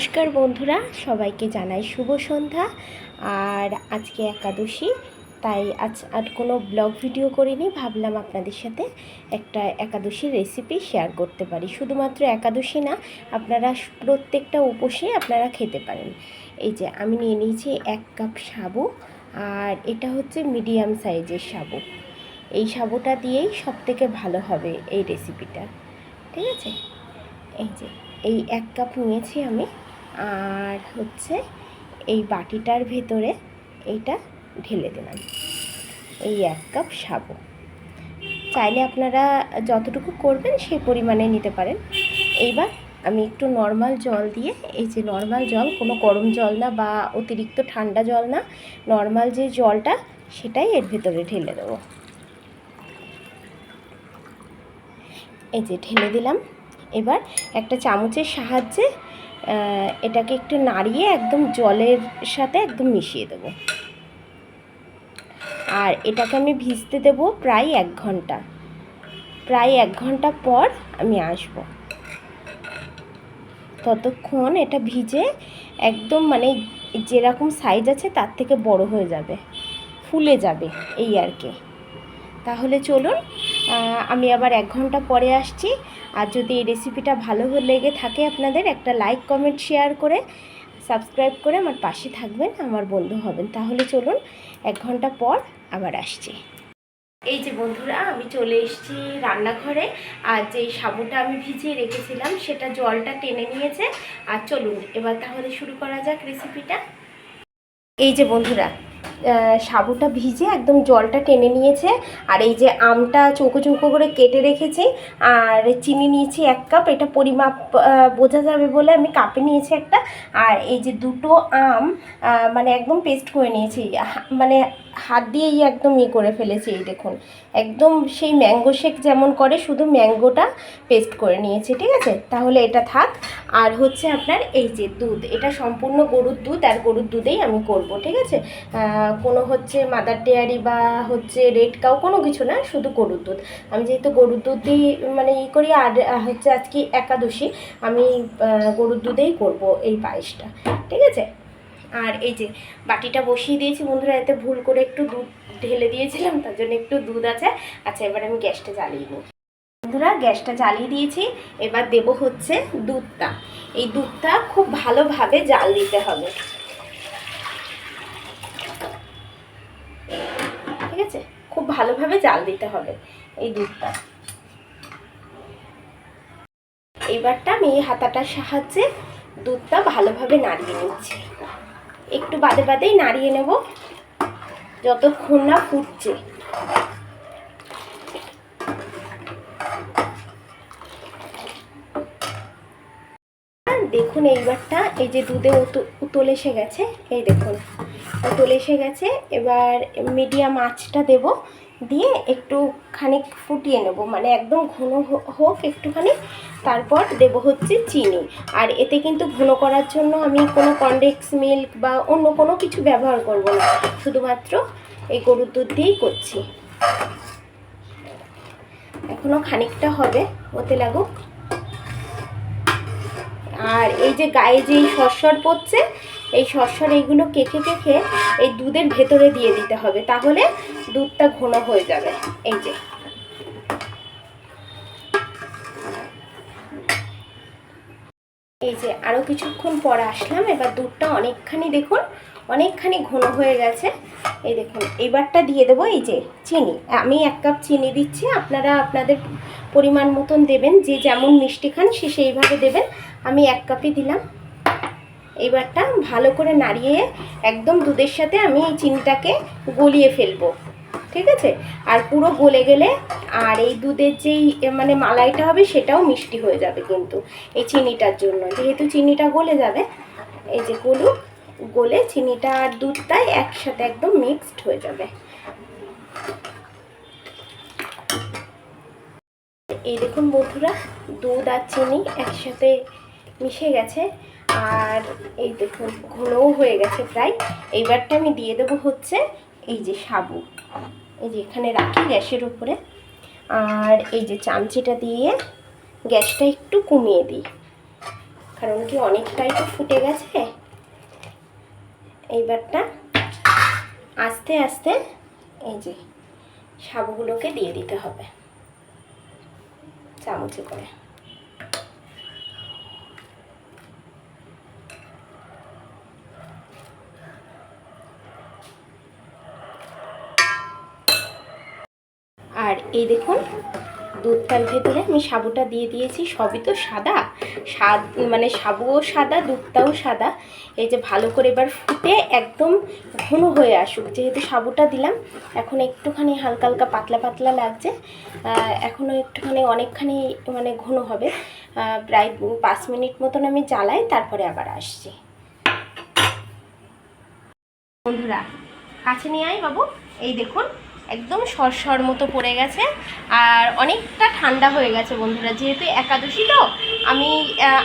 নমস্কার বন্ধুরা, সবাইকে জানাই শুভ সন্ধ্যা। আর আজকে একাদশী, তাই আজ আর কোনো ব্লগ ভিডিও করিনি, ভাবলাম আপনাদের সাথে একটা একাদশীর রেসিপি শেয়ার করতে পারি। শুধুমাত্র একাদশী না, আপনারা প্রত্যেকটা উপসে আপনারা খেতে পারেন। এই যে, আমি নিয়ে নিয়েছি এক কাপ সাবু, আর এটা হচ্ছে মিডিয়াম সাইজের সাবু। এই সাবুটা দিয়েই সব থেকে ভালো হবে এই রেসিপিটা ঠিক আছে? এই যে, এই এক কাপ নিয়েছি আমি। আর হচ্ছে এই বাটিটার ভেতরে এইটা ঢেলে দিলাম। এই এক কাপ সাবু। চাইলে আপনারা যতটুকু করবেন সেই পরিমাণে নিতে পারেন। এইবার আমি একটু নর্মাল জল দিয়ে, এই যে নর্মাল জল, কোনো গরম জল না বা অতিরিক্ত ঠান্ডা জল না নর্মাল যে জলটা, সেটাই এর ভেতরে ঢেলে দেবো। এই যে ঢেলে দিলাম। এবার একটা চামচের সাহায্যে এটাকে একটু নাড়িয়ে একদম জলের সাথে একদম মিশিয়ে দেবো। আর এটাকে আমি ভিজতে দেব প্রায় এক ঘণ্টা। প্রায় এক ঘণ্টা পর আমি আসব। ততক্ষণ এটা ভিজে একদম মানে যেরকম সাইজ আছে তার থেকে বড় হয়ে যাবে। ফুলে যাবে এই আর কি। তাহলে চলুন আমি আবার এক ঘণ্টা পরে আসছি। আর যদি এই রেসিপিটা ভালো লেগে থাকে আপনাদের, একটা লাইক কমেন্ট শেয়ার করে সাবস্ক্রাইব করে আমার পাশে থাকবেন, আমার বন্ধু হবেন। তাহলে চলুন, এক ঘণ্টা পর আবার আসছি। এই যে বন্ধুরা, আমি চলে এসেছি রান্নাঘরে। আর যে সাবুটা আমি ভিজিয়ে রেখেছিলাম, সেটা জলটা টেনে নিয়েছে। আর চলুন, এবার তাহলে শুরু করা যাক রেসিপিটা এই যে বন্ধুরা সাবুটা ভিজে একদম জলটা টেনে নিয়েছে। আর এই যে আমটা চৌকো চৌকো করে কেটে রেখেছি, আর চিনি নিয়েছি এক কাপ, এটা পরিমাপ বোঝা যাবে বলে আমি কাপে নিয়েছি একটা। আর এই যে দুটো আম মানে একদম পেস্ট করে নিয়েছি। মানে হাত দিয়েই একদম ই করে ফেলেছি এই দেখুন। একদম সেই ম্যাঙ্গো শেক যেমন করে, শুধু ম্যাঙ্গোটা পেস্ট করে নিয়েছি, ঠিক আছে? তাহলে এটা থাক। আর হচ্ছে আপনার এই যে দুধ, এটা সম্পূর্ণ গরুর দুধ আর গরুর দুধেই আমি করব, ঠিক আছে? কোনো হচ্ছে মাদার ডেয়ারি বা হচ্ছে রেড কাউ কোনো কিছু না, শুধু গরুর দুধ। আমি যেহেতু গরুর দুধ দিয়ে মানে ই করি, আর হচ্ছে আজকে একাদশী, আমি গরুর দুধেই করব এই পায়েসটা, ঠিক আছে? আর এই যে বাটিটা বসিয়ে দিয়েছি, বন্ধুরা, এতে ভুল করে একটু দুধ ঢেলে দিয়েছিলাম, তার জন্য একটু দুধ আছে। আচ্ছা এবার আমি গ্যাসটা জ্বালিয়ে নিই। বন্ধুরা, গ্যাসটা জ্বালিয়ে দিয়েছি, এবার দেব হচ্ছে দুধটা। এই দুধটা খুব ভালোভাবে জাল দিতে হবে। ঠিক আছে? খুব ভালোভাবে জাল দিতে হবে এই দুধটা। এইবারটা আমি এই হাতাটার সাহায্যে দুধটা ভালোভাবে নাড়িয়ে নিচ্ছি। একটু বাদে বাদেই নাড়িয়ে নেব, যতক্ষণ না ফুটছে। দেখুন এইবারটা, এই যে দুধে উত- উতল এসে গেছে, এই দেখুন। উতল এসে গেছে, এবার মিডিয়াম আঁচটা দেব। দিয়ে একটু খানিক ফুটিয়ে নেব। মানে একদম ঘন হোক একটুখানি। তারপর দেব হচ্ছে চিনি। আর এতে কিন্তু ঘন করার জন্য আমি কোনো কনডেক্স মিল্ক বা অন্য কোনো কিছু ব্যবহার করব না। শুধুমাত্র এই গরুর দুধ দিয়েই করছি। এখনও খানিকটা হবে ওতে লাগুক। আর এই যে গায়ে যে এই সরসর পড়ছে, এই সরসর এইগুলো কেখে কেখে এই দুধের ভেতরে দিয়ে দিতে হবে, তাহলে দুধটা ঘন হয়ে যাবে। এই যে। এই যে আরও কিছুক্ষণ পর আসলাম, এবার দুধটা অনেকখানি দেখুন, অনেকখানি ঘন হয়ে গেছে। এই দেখুন, এবারটা দিয়ে দেবো এই যে চিনি। আমি এক কাপ চিনি দিচ্ছি, আপনারা আপনাদের পরিমাণ মতন দেবেন, যে যেমন মিষ্টি খান সে সেইভাবে দেবেন। আমি এক কাপই দিলাম। এবারটা ভালো করে নাড়িয়ে একদম দুধের সাথে আমি এই চিনিটাকে গলিয়ে ফেলব। ঠিক আছে? আর পুরো গলে গেলে আর এই দুধের যেই মানে মালাইটা হবে সেটাও মিষ্টি হয়ে যাবে কিন্তু এই চিনিটার জন্য। যেহেতু চিনিটা গলে যাবে, এই যে গলুক, গলে চিনিটা আর দুধটাই একসাথে একদম মিক্সড হয়ে যাবে। এই দেখুন বন্ধুরা, দুধ আর চিনি একসাথে মিশে গেছে। আর এই দেখুন, ঘনও হয়ে গেছে প্রায়। এইবারটা আমি দিয়ে দেবো হচ্ছে এই যে সাবু। এই যে এখানে রাখি গ্যাসের উপরে। আর এই যে চামচিটা দিয়ে গ্যাসটা একটু কমিয়ে দিই। কারণ কি অনেকটাই তো ফুটে গেছে। এইবারটা আস্তে আস্তে এই যে সাবুগুলোকে দিয়ে দিতে হবে। চামচে করে আর এই দেখুন দুধটার ভেতরে আমি সাবুটা দিয়ে দিয়েছি। সবই তো সাদা। স্বাদ মানে সাবুও সাদা, দুধটাও সাদা। এই যে ভালো করে এবার ফুটে একদম ঘন হয়ে আসুক। যেহেতু সাবুটা দিলাম, এখন একটুখানি হালকা হালকা পাতলা পাতলা লাগছে। এখনও একটুখানি অনেকখানি মানে ঘন হবে। প্রায় পাঁচ মিনিট মতন আমি জ্বালাই, তারপরে আবার আসছি। বন্ধুরা, কাছে নিয়ে আয় বাবু। এই দেখুন একদম সরসর মতো পড়ে গেছে আর অনেকটা ঠান্ডা হয়ে গেছে বন্ধুরা। যেহেতু একাদশী তো, আমি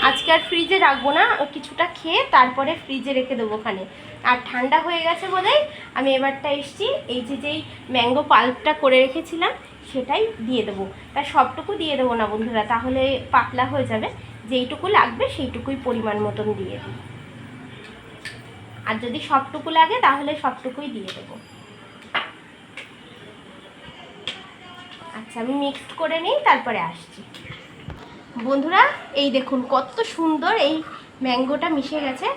আজকে আর ফ্রিজে রাখব না কিছুটা খেয়ে তারপরে ফ্রিজে রেখে দেবো ওখানে। আর ঠান্ডা হয়ে গেছে বলেই আমি এবারটা এসছি, এই যে যেই ম্যাঙ্গো পাল্পটা করে রেখেছিলাম, সেটাই দিয়ে দেবো। তা সবটুকু দিয়ে দেবো না বন্ধুরা, তাহলে পাতলা হয়ে যাবে। যেইটুকু লাগবে সেইটুকুই পরিমাণ মতন দিয়ে দিই। আর যদি সবটুকু লাগে তাহলে সবটুকুই দিয়ে দেবো। আচ্ছা আমি মিক্সড করে নিই, তারপরে আসছি। বন্ধুরা, এই দেখুন কত সুন্দর এই ম্যাঙ্গোটা মিশে গেছে,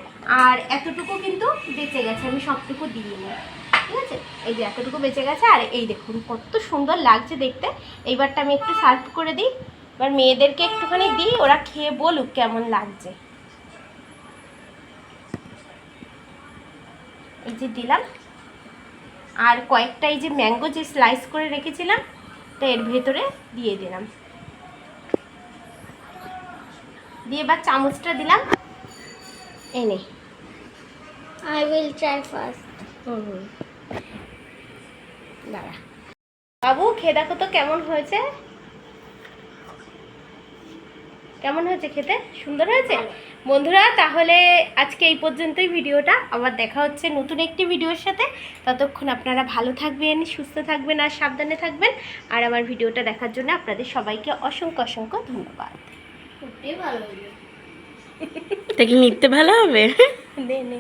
আর এতটুকু কিন্তু বেঁচে গেছে, আমি সবটুকু দিইনি ঠিক আছে? এই যে এতটুকু বেঁচে গেছে, আর এই দেখুন কত সুন্দর লাগছে দেখতে। এইবারটা আমি একটু সার্ভ করে দিই, এবার মেয়েদেরকে একটুখানি দিই, ওরা খেয়ে বলুক কেমন লাগছে। এই যে দিলাম, আর কয়েকটা এই যে ম্যাঙ্গো যে স্লাইস করে রেখেছিলাম তা এর ভেতরে দিয়ে দিলাম। দিয়ে এবার চামচটা দিলাম। এনে will try first. হুম হুম। দাঁড়া। বাবু খেয়ে দেখো তো কেমন হয়েছে। কেমন হয়েছে খেতে? সুন্দর হয়েছে? বন্ধুরা তাহলে আজকে এই পর্যন্তই ভিডিওটা। আবার দেখা হচ্ছে নতুন একটি ভিডিওর সাথে। ততক্ষণ আপনারা ভালো থাকবেন সুস্থ থাকবেন আর সাবধানে থাকবেন। আর আমার ভিডিওটা দেখার জন্য আপনাদের সবাইকে অসংখ্য অসংখ্য ধন্যবাদ। ভালো তাকে কি নিতে ভালো হবে? নে।